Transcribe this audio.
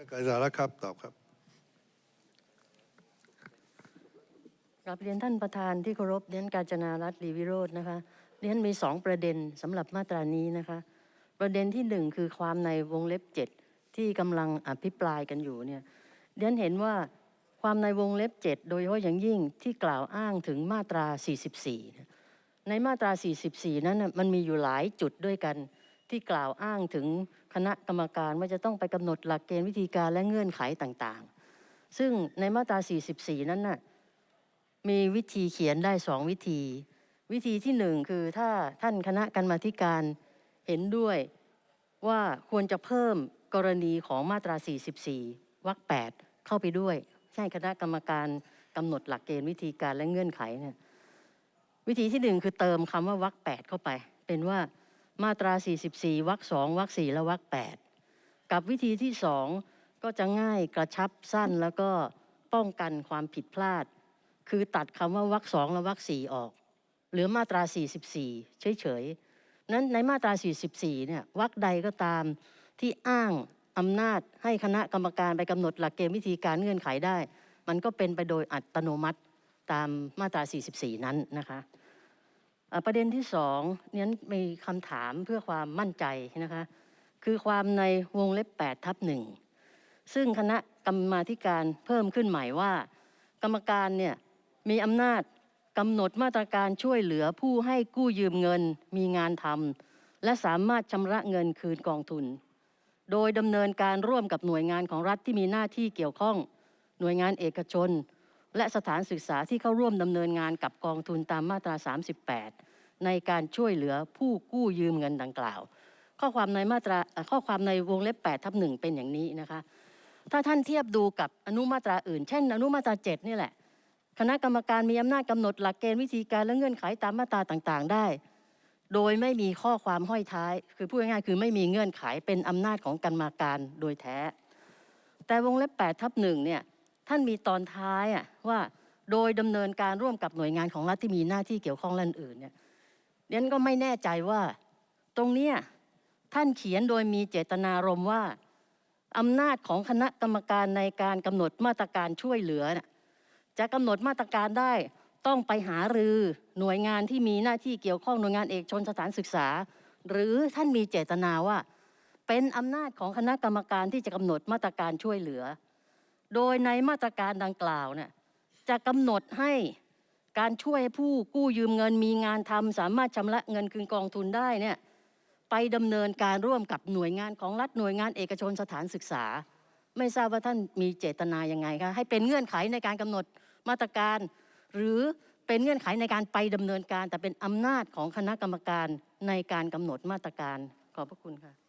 ท่านไกรสาระครับตอบครับกราบเรียนท่านประธานที่เคารพเรียนกาญจนารัตน์ลีวิโรจน์นะคะเรียนมีสองประเด็นสำหรับมาตรานี้นะคะ ประเด็นที่หนึ่งคือความในวงเล็บเจ็ดที่กำลังอภิปรายกันอยู่เนี่ยเรียนเห็นว่าความในวงเล็บเจ็ดโดยเฉพาะอย่างยิ่งที่กล่าวอ้างถึงมาตรา 44 ในมาตรา 44 นั้นมันมีอยู่หลายจุดด้วยกัน ที่กล่าวอ้างถึงคณะกรรมการว่าจะต้องไปกำหนดหลักเกณฑ์วิธีการและเงื่อนไขต่างๆ ซึ่งในมาตรา 44 นั้นน่ะมีวิธีเขียนได้สองวิธี วิธีที่หนึ่งคือถ้าท่านคณะกรรมาธิการเห็นด้วยว่าควรจะเพิ่มกรณีของมาตรา 44 วรรค 8 เข้าไปด้วย ใช่คณะกรรมการกำหนดหลักเกณฑ์วิธีการและเงื่อนไขเนี่ยวิธีที่หนึ่งคือเติมคำว่าวรรค 8 เข้าไป เป็นว่า มาตรา 44 วรรค2วรรค4และวรรค8กับวิธีที่สองก็จะง่ายกระชับสั้นแล้วก็ป้องกันความผิดพลาด คือตัดคำว่าวรรคสองและวรรคสี่ออก เหลือมาตรา 44 เฉยๆ นั้นในมาตรา 44 เนี่ยวรรคใดก็ตามที่อ้างอำนาจให้คณะกรรมการไปกำหนดหลักเกณฑ์วิธีการเงื่อนไขได้ มันก็เป็นไปโดยอัตโนมัติตามมาตรา 44 นั้นนะคะ ประเด็นที่สองนั้มีคำถามเพื่อความมั่นใจนะคะคือความในวงเล็บ8ทับหนึ่งซึ่งคณะกรรมาการเพิ่มขึ้นใหม่ว่า กรรมการเนี่ยมีอำนาจกำหนดมาตรการช่วยเหลือผู้ให้กู้ยืมเงินมีงานทำและสามารถชำระเงินคืนกองทุน โดยดำเนินการร่วมกับหน่วยงานของรัฐที่มีหน้าที่เกี่ยวข้อง หน่วยงานเอกชน และสถานศึกษาที่เข้าร่วมดำเนินงานกับกองทุนตามมาตรา 38 ในการช่วยเหลือผู้กู้ยืมเงินดังกล่าว ข้อความในมาตราข้อความในวงเล็บ8ทับหนึ่งเป็นอย่างนี้นะคะ ถ้าท่านเทียบดูกับอนุมาตราอื่น เช่น อนุมาตรา 7 นี่แหละ คณะกรรมการมีอำนาจกำหนดหลักเกณฑ์วิธีการและเงื่อนไขตามมาตราต่างๆ ได้ โดยไม่มีข้อความห้อยท้าย คือพูดง่ายๆคือไม่มีเงื่อนไขเป็นอำนาจของกรรมการโดยแท้ แต่วงเล็บ8ทับหนึ่งเนี่ย ท่านมีตอนท้ายอะว่าโดยดำเนินการร่วมกับหน่วยงานของรัฐที่มีหน้าที่เกี่ยวข้องและอื่นเนี่ยเรียนก็ไม่แน่ใจว่าตรงเนี้ยท่านเขียนโดยมีเจตนารมณ์ว่าอำนาจของคณะกรรมการในการกำหนดมาตรการช่วยเหลือ จะกำหนดมาตรการได้ต้องไปหารือหน่วยงานที่มีหน้าที่เกี่ยวข้องหน่วยงานเอกชนสถานศึกษา หรือท่านมีเจตนาว่า เป็นอำนาจของคณะกรรมการที่จะกำหนดมาตรการช่วยเหลือ โดยในมาตรการดังกล่าวเนี่ยจะกำหนดให้การช่วยผู้กู้ยืมเงินมีงานทำสามารถชำระเงินคืนกองทุนได้เนี่ยไปดำเนินการร่วมกับหน่วยงานของรัฐหน่วยงานเอกชนสถานศึกษา ไม่ทราบว่าท่านมีเจตนายังไงคะให้เป็นเงื่อนไขในการกำหนดมาตรการ หรือเป็นเงื่อนไขในการไปดำเนินการ แต่เป็นอำนาจของคณะกรรมการในการกำหนดมาตรการขอบพระคุณค่ะ